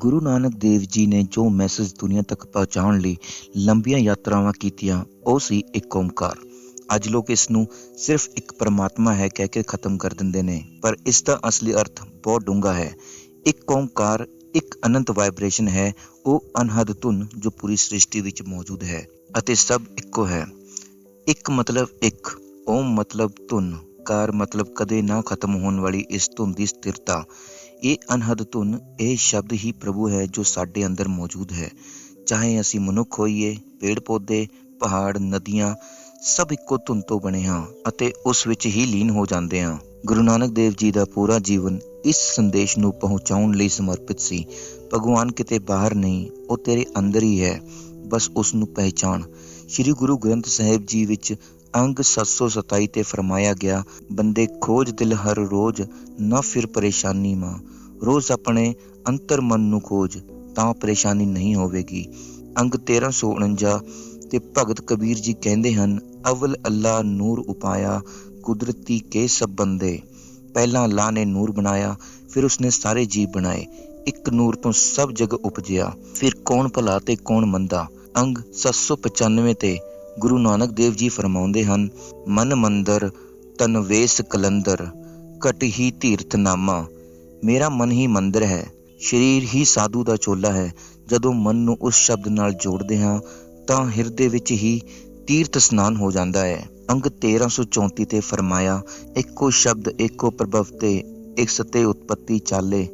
ਗੁਰੂ ਨਾਨਕ ਦੇਵ ਜੀ ਨੇ ਜੋ ਮੈਸੇਜ ਦੁਨੀਆ ਤੱਕ ਪਹੁੰਚਾਉਣ ਲਈ ਲੰਬੀਆਂ ਯਾਤਰਾਵਾਂ ਕੀਤੀਆਂ, ਉਹ ਸੀ ਇੱਕ ਓਮਕਾਰ। ਅੱਜ ਲੋਕ ਇਸ ਨੂੰ ਸਿਰਫ ਇੱਕ ਪਰਮਾਤਮਾ ਹੈ ਕਹਿ ਕੇ ਖਤਮ ਕਰ ਦਿੰਦੇ ਨੇ, ਪਰ ਇਸ ਦਾ ਅਸਲੀ ਅਰਥ ਬਹੁਤ ਡੂੰਘਾ ਹੈ। ਇੱਕ ਓਮਕਾਰ, ਇੱਕ ਅਨੰਤ ਵਾਈਬ੍ਰੇਸ਼ਨ ਹੈ, ਉਹ ਅਨਹਦ ਧੁਨ ਜੋ ਪੂਰੀ ਸ੍ਰਿਸ਼ਟੀ ਵਿੱਚ ਮੌਜੂਦ ਹੈ ਅਤੇ ਸਭ ਇੱਕੋ ਹੈ। ਇੱਕ ਮਤਲਬ ਇੱਕ, ਓਮ ਮਤਲਬ ਧੁਨ, ਕਾਰ ਮਤਲਬ ਕਦੇ ਨਾ ਖਤਮ ਹੋਣ ਵਾਲੀ ਇਸ ਧੁਨ ਦੀ ਸਥਿਰਤਾ। ਇਹ ਅਨਹਦ ਧੁਨ, ਇਹ ਸ਼ਬਦ ਹੀ ਪ੍ਰਭੂ ਹੈ ਜੋ ਸਾਡੇ ਅੰਦਰ ਮੌਜੂਦ ਹੈ। ਚਾਹੇ ਅਸੀਂ ਮਨੁੱਖ ਹੋਈਏ ਪੇੜ ਪੌਦੇ ਪਹਾੜ, ਨਦੀਆਂ, ਸਭ ਇੱਕੋ ਧੁਨ ਤੋਂ ਬਣੇ ਹਾਂ ਅਤੇ ਉਸ ਵਿੱਚ ਹੀ ਲੀਨ ਹੋ ਜਾਂਦੇ ਹਾਂ। ਗੁਰੂ ਨਾਨਕ ਦੇਵ ਜੀ ਦਾ ਪੂਰਾ ਜੀਵਨ ਇਸ ਸੰਦੇਸ਼ ਨੂੰ ਪਹੁੰਚਾਉਣ ਲਈ ਸਮਰਪਿਤ ਸੀ। ਭਗਵਾਨ ਕਿਤੇ ਬਾਹਰ ਨਹੀਂ, ਉਹ ਤੇਰੇ ਅੰਦਰ ਹੀ ਹੈ। ਬਸ ਉਸ ਨੂੰ ਪਹਿਚਾਣ। ਸ੍ਰੀ ਗੁਰੂ ਗ੍ਰੰਥ ਸਾਹਿਬ ਜੀ ਵਿੱਚ ਅੰਗ 727 ਤੇ ਫਰਮਾਇਆ ਗਿਆ, ਬੰਦੇ ਖੋਜ ਦਿਲ ਹਰ ਰੋਜ਼, ਨਾ ਫਿਰ ਪਰੇਸ਼ਾਨੀ ਮਾਂ। ਰੋਜ਼ ਆਪਣੇ ਅੰਤਰ ਮਨ ਨੂੰ ਖੋਜ, ਤਾਂ ਪਰੇਸ਼ਾਨੀ ਨਹੀਂ ਹੋਵੇਗੀ। ਅੰਗ 1349 ਤੇ ਭਗਤ ਕਬੀਰ ਜੀ ਕਹਿੰਦੇ ਹਨ, ਅਵਲ ਅੱਲਾ ਨੂਰ ਉਪਾਇਆ, ਕੁਦਰਤੀ ਕੇ ਸਭ ਬੰਦੇ। ਪਹਿਲਾਂ ਅੱਲਾ ਨੇ ਨੂਰ ਬਣਾਇਆ, ਫਿਰ ਉਸਨੇ ਸਾਰੇ ਜੀਵ ਬਣਾਏ, ਇੱਕ ਨੂਰ ਤੋਂ ਸਭ ਜਗ ਉਪਜਿਆ, ਫਿਰ ਕੌਣ ਭਲਾ ਤੇ ਕੌਣ ਮੰਦਾ? ਅੰਗ 795 ਤੇ ਗੁਰੂ ਨਾਨਕ ਦੇਵ ਜੀ ਫਰਮਾਉਂਦੇ ਹਨ, ਮਨ ਮੰਦਰ, ਤਨ ਵੇਸ ਕਲੰਦਰ, ਘਟ ਹੀ ਤੀਰਥ ਨਾਮਾ ਮੇਰਾ ਮਨ ਹੀ ਮੰਦਰ ਹੈ, ਸਰੀਰ ਹੀ ਸਾਧੂ ਦਾ ਚੋਲਾ ਹੈ। ਜਦੋਂ ਮਨ ਨੂੰ ਉਸ ਸ਼ਬਦ ਨਾਲ ਜੋੜਦੇ ਹਾਂ, ਤਾਂ ਹਿਰਦੇ ਵਿੱਚ ਹੀ ਤੀਰਥ ਸਨਾਨ ਹੋ ਜਾਂਦਾ ਹੈ। ਅੰਗ 1334 ਤੇ ਫਰਮਾਇਆ, ਇੱਕੋ ਸ਼ਬਦ, ਇੱਕੋ ਪ੍ਰਭਵ ਤੇ ਇੱਕ ਸਤੇ ਉਤਪਤੀ ਚਾਲੇ।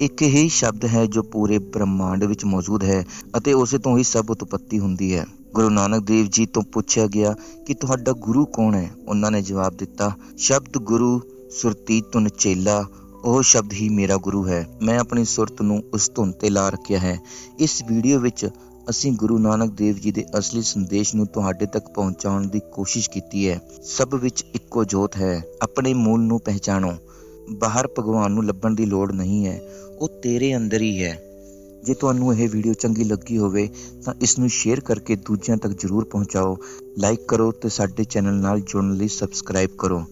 ਇੱਕ ਹੀ ਸ਼ਬਦ ਹੈ ਜੋ ਪੂਰੇ ਬ੍ਰਹਮਾਂਡ ਵਿੱਚ ਮੌਜੂਦ ਹੈ ਅਤੇ ਉਸੇ ਤੋਂ ਹੀ ਸਭ ਉਤਪਤੀ ਹੁੰਦੀ ਹੈ। ਗੁਰੂ ਨਾਨਕ ਦੇਵ ਜੀ ਤੋਂ ਪੁੱਛਿਆ ਗਿਆ ਕਿ ਤੁਹਾਡਾ ਗੁਰੂ ਕੌਣ ਹੈ? ਉਹਨਾਂ ਨੇ ਜਵਾਬ ਦਿੱਤਾ, ਸ਼ਬਦ ਗੁਰੂ, ਸੁਰਤੀ ਤੁਨ ਚੇਲਾ, ਉਹ ਸ਼ਬਦ ਹੀ ਮੇਰਾ ਗੁਰੂ ਹੈ। ਮੈਂ ਆਪਣੀ ਸੁਰਤ ਨੂੰ ਉਸ ਧੁਨ ਤੇ ਲਾ ਰੱਖਿਆ ਹੈ। ਇਸ ਵੀਡੀਓ ਵਿੱਚ ਅਸੀਂ ਗੁਰੂ ਨਾਨਕ ਦੇਵ ਜੀ ਦੇ ਅਸਲੀ ਸੰਦੇਸ਼ ਨੂੰ ਤੁਹਾਡੇ ਤੱਕ ਪਹੁੰਚਾਉਣ ਦੀ ਕੋਸ਼ਿਸ਼ ਕੀਤੀ ਹੈ। ਸਭ ਵਿੱਚ ਇੱਕੋ ਜੋਤ ਹੈ। ਆਪਣੇ ਮੂਲ ਨੂੰ ਪਹਿਚਾਣੋ। ਬਾਹਰ ਭਗਵਾਨ ਨੂੰ ਲੱਭਣ ਦੀ ਲੋੜ ਨਹੀਂ ਹੈ। ਉਹ ਤੇਰੇ ਅੰਦਰ ਹੀ ਹੈ। ਜੇ ਤੁਹਾਨੂੰ ਇਹ ਵੀਡੀਓ ਚੰਗੀ ਲੱਗੀ ਹੋਵੇ, ਤਾਂ ਇਸ ਨੂੰ ਸ਼ੇਅਰ ਕਰਕੇ ਦੂਜਿਆਂ ਤੱਕ ਜਰੂਰ ਪਹੁੰਚਾਓ। ਲਾਈਕ ਕਰੋ ਤੇ ਸਾਡੇ ਚੈਨਲ ਨਾਲ ਜੁੜਨ ਲਈ ਸਬਸਕ੍ਰਾਈਬ ਕਰੋ।